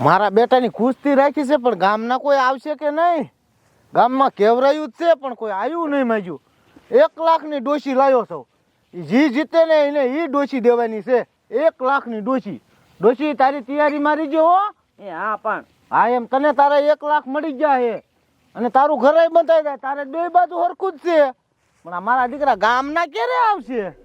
મારા બેટાની કુસ્તી રાખી છે પણ ગામના કોઈ આવશે કે નહીં? ગામમાં કેવરાયું જ છે પણ કોઈ આવ્યું નહીં માજ્યું. એક લાખની ડોશી લાવ્યો છો. જી જીતે ને એને એ ડોશી દેવાની છે. એક લાખની ડોશી. ડોશી તારી તૈયારી મારી જો હો. એ હા પણ. હા એમ તને તારા એક લાખ મળી ગયા છે. અને તારું ઘરે બંધાઈ જાય. તારે બે બાજુ હરખું જ છે. પણ આ મારા દીકરા ગામના ક્યારે આવશે?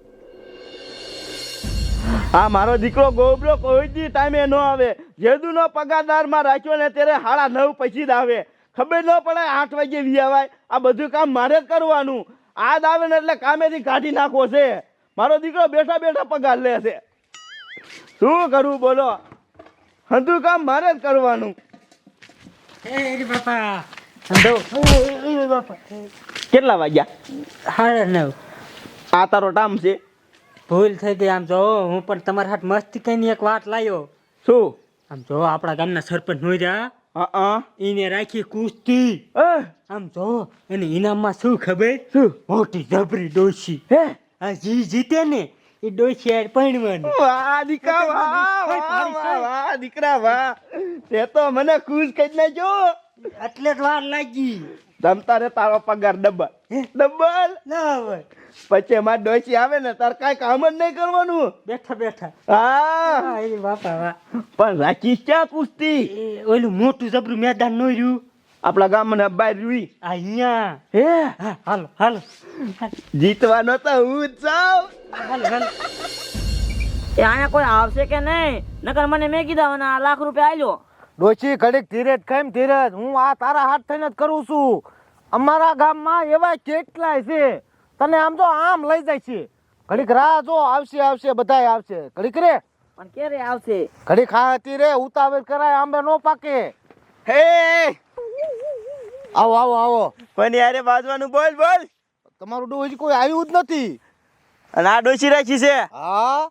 આ મારો દીકરો ગોબરો કોઈ દી ટાઈમે ન આવે. જેદુ નો પગારદારમાં રાખ્યો ને ત્યારે હાડા નવ પછી જ આવે. ખબર ન પડે આઠ વાગે વી આવાય આ બધું કામ મારે જ કરવાનું. આજ આવે ને એટલે કામેથી કાઢી નાખવો છે. મારો દીકરો બેઠા બેઠા પગાર લે છે. શું કરવું બોલો? બધું કામ મારે જ કરવાનું. કેટલા વાગ્યા? સાડા નવ. આ તારો ટામ છે. ભૂલ થઈ ગઈ. આમ જો હું પણ તમારા હાથ મસ્તી કઈ એક વાત લાવ્યો શું? આમ જો આપણા ગામના સરપંચ હોય જા. એને રાખી કુસ્તી. આમ જો અને ઇનામમાં શું ખબર? શું? મોટી જબરી ડોશી. હે? આ જી જીતે ને એ ડોશી યાર પરણવાની. વાહ દીકરા વાહ વાહ વાહ દીકરા વાહ. તે તો મને ખુશ કરી નાખ્યો. એટલે જ વાર લાગી. તમ તારે તારો પગાર ડબલ. ડબલ? ના હવે પછી એમાં ડોસી આવે ને તાર કાંઈ કામ જ નહીં કરવાનું. બેઠા બેઠા. હા. એ બાપા વાહ પણ રાખી ક્યાં કુસ્તી? ઓલું મોટું જબરું મેદાન નો રહ્યું. આપણા ગામના બાર રૂઈ. અહીંયા. હે? હા હાલો હાલો. જીતવાનો તો હું જ હાલો હાલો. એ અહીંયા કોઈ આવશે કે નહીં? નકર મને મેં કીધા મને આ લાખ રૂપિયા આલ્યો. ડોશી ઘડીક ધીરજ કેમ ધીરજ? હું આ તારા હાથ થઈને જ કરું છું. અમારા ગામમાં એવા કેટલાય છે. તને આમ તો આમ લઈ જાય છે. ઘડીક રાહ જો આવશે આવશે બધાય આવશે. ઘડીક રે. પણ ક્યારે આવશે? ઘડીક ખાતી રે ઉતાવળ કરાય આંબે નો પાકે. હે! આવો આવો આવો. પણ યારે બાજવાનું? બોલ બોલ. તમારું ડોશી કોઈ આવ્યું જ નથી. અને આ ડોસી રાખી છે? હા.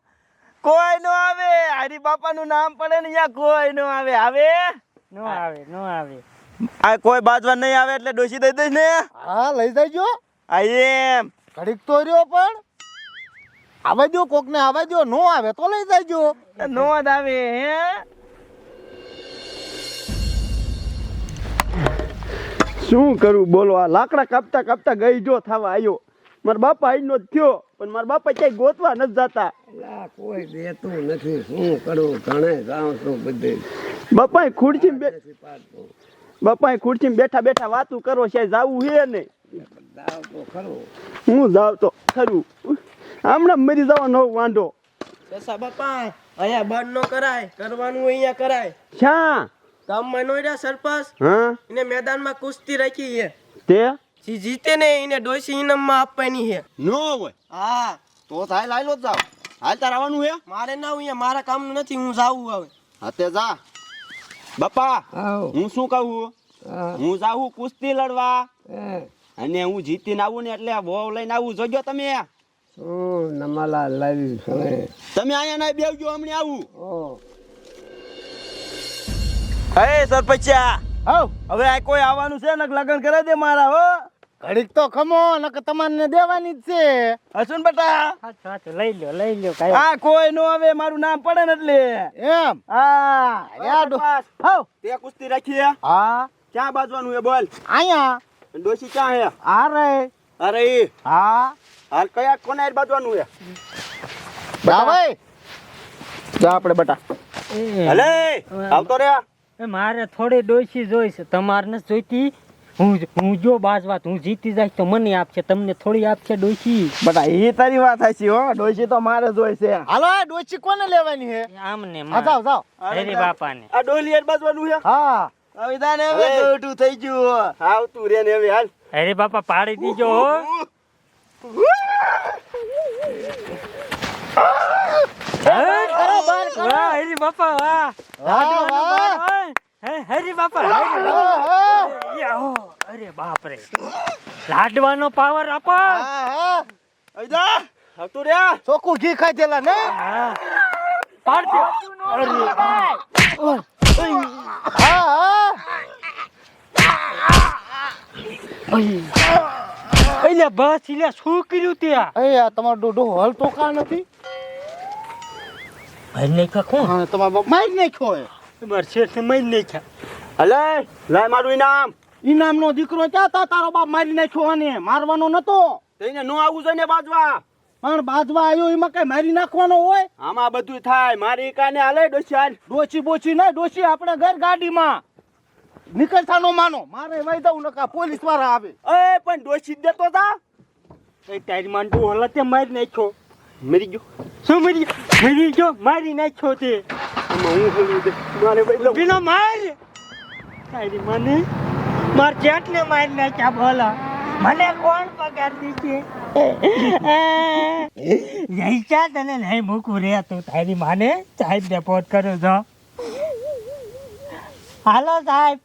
કોઈ નો આવે. હરી બાપાનું નામ પડે ને અહીંયા કોઈ નો આવે. આવે? નો આવે નો આવે. આ કોઈ બાજવા નહીં આવે એટલે ડોસી દઈ દઈશ ને. હા લઈ જજો. આ એમ. ઘડીક તો રહ્યો પણ. આવા દો કોકને આવા દો નો આવે તો લઈ જજો. નો જ આવે હે? શું કરું? બોલો આ લાકડા કાપતા કાપતા ગઈ જો થવા આવ્યો મારા બાપા આઈનો જ થયો પણ મારા બાપા ક્યાંય ગોતવા નથી જતા. કોઈ દેતું નથી શું કરું? ઘણે જાઉં છું બધે. બાપા ખુરશી બાપા ખુરશી બેઠા બેઠા વાતું કરો છે જાવું હે ને? જાવ તો ખરું. હું જાવ તો ખરું. હમણાં મરી જવાનો વાંધો બાપા અહીંયા બંધ નો કરાય કરવાનું અહીંયા કરાય. ક્યાં ગામમાં નો રહ્યા સરપંચ હા? એને મેદાનમાં કુસ્તી રાખી છે. તે? જે જીતે ને એને ડોસી ઇનામમાં આપવાની છે. નો હોય. હા તો થાય લાયલો જ જાવ હાલ તાર આવવાનું હે? મારે ના હું મારા કામનું નથી હું જાવું હવે. હા તે જા. બાપા હું શું કહું? હું. જાઉં કુસ્તી લડવા. અને હું જીતીને આવું ને એટલે બહુ લઈને આવું. જોજો તમે. નમાલા લાવી તમે અહીંયા ના બેવજો હમણાં આવું. હે સરપંચા. હાવ હવે આ કોઈ આવવાનું છે? ને લગ્ન કરે દે મારા હો. ઘડીક તો ખમો નક તમારને દેવાની જ છે. હસુન બેટા. લઈ લ્યો લઈ લ્યો કાઈ આ કોઈ નો હવે મારું નામ પડે ને એટલે. એમ? હા. યા હવ તે કુસ્તી રાખી હે? હા. ક્યાં બાજવાનું હે બોલ. અહીંયા ડોસી ક્યાં હે? આ રે. અરે ઈ. હા. હાલ કયા કોને બાજવાનું હે? જા ભાઈ. જા આપણે બટા. એ, હલે આવતો રે એ મારે થોડી ડોસી જોઈશે તમારે નથી જોઈતી? હું હું જો બાજવાત હું જીતી જાય તો મને આપશે તમને થોડી આપશે ડોસી બટા એ તારી વાત હાચી હો. ડોસી તો મારે જ હોય છે. હાલો આ ડોસી કોને લેવાની છે? આમને હા જાવ જાઓ. અરે બાપાને. આ ડોલી હારે બાજવાનું હે હા. હવે દાને હવે ડોટું થઈ ગયું આવતું રે ને હવે હાલ. અરે બાપા પાડી દીજો હો. કરો. વાહ હરી બાપા વાહ વાહ, હરી બાપા અરે બાપ રે લાડવાનો પાવર આપો હા, હા. હવે જા આવતું રે ચોકુ ઘી ખાઈ દેલા ને. પાડજો અરે હા હા બસ ઇલે શું કર્યું ત્યાં અહીંયા તમારો ડોડો હલ કા નથી ભાઈ નહીં કોણ? હા તમારો બાપ મારી નાખ્યો હે મારે શેઠને મારી નાખ્યા. હલે લાય મારું ઇનામ ઇનામનો દીકરો ક્યાં તા? તારો બાપ મારી નાખ્યો આને. મારવાનો નતો. તેને નો આવું જોઈએ ને બાજવા. પણ બાજવા આવ્યો એમાં કઈ મારી નાખવાનો હોય? આમાં બધું થાય. મારી કાને હાલે ડોસી ડોસી બોસી ના ડોસી આપણે ઘર ગાડીમાં. નીકળતાનો માનો. મારે વહી દઉં નકા પોલીસવાળા આવે. એ પણ ડોસી દેતો તા. એ તારી માંડું હલા તે મારી નાખ્યો. મરી ગયો. શું મરી ગયો. મરી ગયો મારી નાખ્યો તે. હું હલું દે મારે બીનો માર. તારી મને. માર જેટને મારી નાખ્યા ભલા. મને કોણ પગાર દીશે જઈશા તને નહીં મૂકું રે તું તારી માને સાહેબ ને પોત કરો છો. હાલો સાહેબ.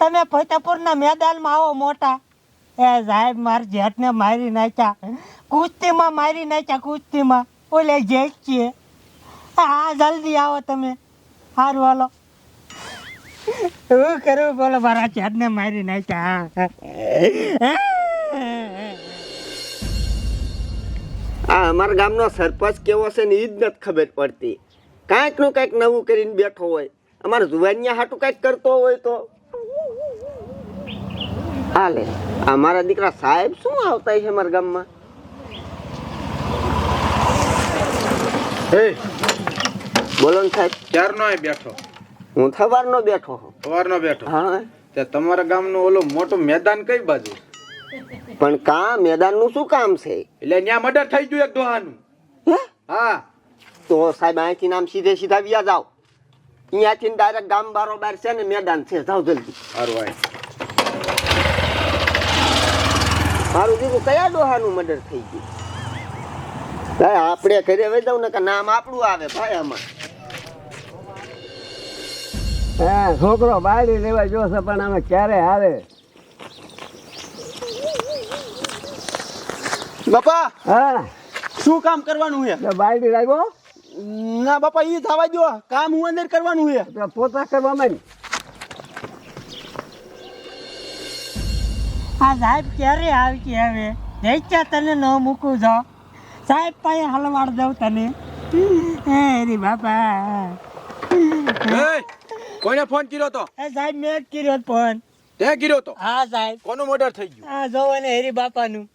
તમે ફતેપુરના મેદાનમાં આવો મોટા. એ સાહેબ માર જેઠને મારી નાખ્યા. કુસ્તીમાં મારી નાખ્યા કુસ્તીમાં. ઓલે જે છીએ હા, જલ્દી આવો તમે. સારું હાલો. શું કરું? બોલો, મારા જેઠને મારી નાખ્યા. આ અમારા ગામનો સરપંચ કેવો છે ને એ જ નથી ખબર પડતી. કાંઈકનું કાંઈક નવું કરીને બેઠો હોય. અમારા જુવાનિયા હાટું કાંઈક કરતો હોય તો. હાલે. અમારા દીકરા સાહેબ શું આવતા છે અમારા ગામમાં? હે. બોલો ને સાહેબ. ક્યારનો એ બેઠો? હું સવારનો બેઠો છું. સવારનો બેઠો. હા. તે તમારા ગામનું ઓલું મોટું મેદાન કઈ બાજુ? પણ કા મેદાનનું શું કામ છે? એટલે ત્યાં મર્ડર થઈ ગયું એક દોહાનું. હા? તો સાહેબ અહીંથી નામ સીધે સીધા વ્યા જાઓ. અહીંયાથી ડાયરેક્ટ ગામ બારોબાર છે ને મેદાન છે. જાઓ જલ્દી. સારું આય મારું દીકરું કયા ડોહાનું મર્ડર થઈ ગયું? ભાઈ આપણે ઘરે વહી દઉં ને કે નામ આપણું આવે ભાઈ આમાં. હા છોકરો બાયડી લેવા જોશે પણ અમે ક્યારે આવે? બાપા હા. શું કામ કરવાનું છે? બાયડી લાગ્યો? ના બાપા ઈ થવા દો કામ હું અંદર કરવાનું છે? પોતા કરવા માંડ. આ સાહેબ ક્યારે આવતી હવે? દેખ્યા તને ન મૂકું છો સાહેબ પાસે હલવાડ દઉં તને. હે રે બાપા. કોઈને ફોન કર્યો તો? એ સાહેબ મેં જ કર્યો ફોન તે કર્યો તો? હા સાહેબ. કોનું મર્ડર થઈ ગયું? હા જોવો ને હેરી બાપાનું.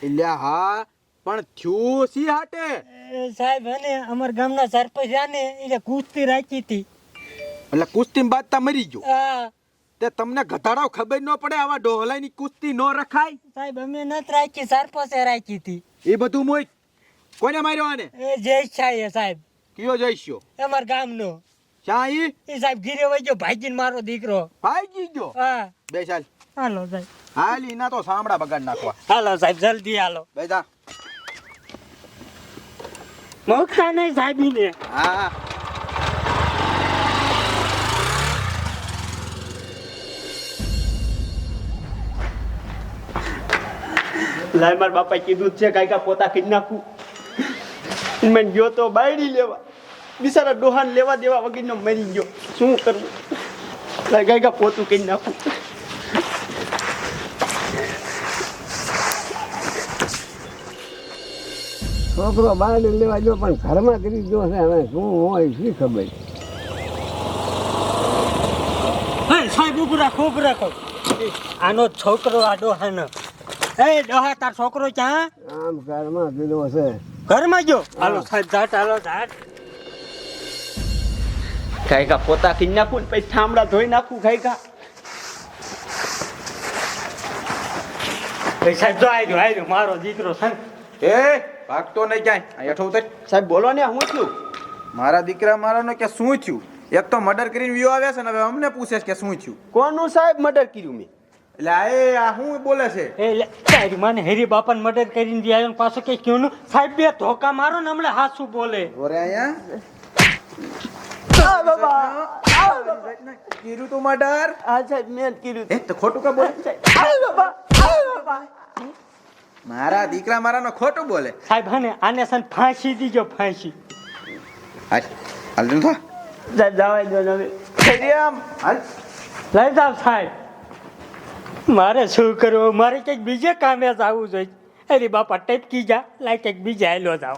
એટલે હા પણ થયું સી હાટે? સાહેબ હને અમર ગામના સરપંચ આને એટલે કુસ્તી રાખી હતી. એટલે કુસ્તી બાદતા મરી ગયો? હા. તે તમને ઘટાડાવ ખબર ન પડે આવા ડોહલાઈની કુસ્તી ન રખાય? સાહેબ અમે નથી રાખી સરપંચે રાખી હતી. એ બધું મોય કોને માર્યો આને? એ જય છે સાહેબ. કયો જઈશ્યો અમારા ગામનો. શા ઈ એ સાહેબ ગીરે વહી ગયો ભાગીને મારો દીકરો. ભાઈજી ગયો? હા. બે ચાલ. હાલો સાહેબ હાલ ઈના તો સાંભળા બગાડ નાખવા. હાલો સાહેબ જલ્દી હાલો. બે જા. નહીં સાહેબ ને હા લાય મારા બાપા કીધું છે કાંઈક આ પોતા કરી નાખું. મેં ગયો તો બાયડી લેવા. બિચારા ડોહાન લેવા દેવા વગરનો મરી ગયો. શું કરવું? કાંઈક પોતું કરી નાખું. છોકરો બાયડી લેવા જો પણ ઘરમાં કરી ગયો છે હવે શું હોય શી ખબર? હે સાહેબ ઉભું રાખો ઉભું રાખો. આનો છોકરો આ ડોહાનો. એ ડોહા તાર છોકરો ક્યાં? આમ ઘરમાં કીધો છે. ઘરમાં ગયો હાલો સાહેબ ધાટ હાલો જાટ કા પોતા કરી નાખું ને પછી ઠામડા ધોઈ નાખું કાંઈક એ સાહેબ જો આવી આવ્યો મારો દીકરો છે ને. એ ભાગતો નહીં ક્યાંય. આ હેઠો ઉતર. સાહેબ બોલો ને હું છું? મારા દીકરા મારાનો કે શું થયું? એક તો મર્ડર કરીને વ્યૂ આવ્યા છે ને હવે અમને પૂછે છે કે શું થયું? કોનું સાહેબ મર્ડર કર્યું મેં? એટલે આ એ આ શું બોલે છે? એ લે, તારી મને હેરી બાપાને મર્ડર કરીને દે આવ્યો ને પાછો કે ક્યું સાહેબ બે ધોકા મારો ને હમણાં હાસું બોલે. ઓરે અહીંયા? કીધું તું મર્ડર? આ સાહેબ મેં કીરું કર્યું એ તો ખોટું કા બોલે? મારા દીકરા મારાનો ખોટું બોલે. સાહેબ હને આને સન ફાંસી દીજો ફાંસી. હાલ હાલ દો ને હવે. થઈ આમ. હાલ. લઈ જાવ સાહેબ. મારે શું કરવું? મારે કંઈક બીજે કામે જ જોઈએ. અરે બાપા, ટપકી જા. લાઈ કંઈક બીજે હાલ્યો જાવ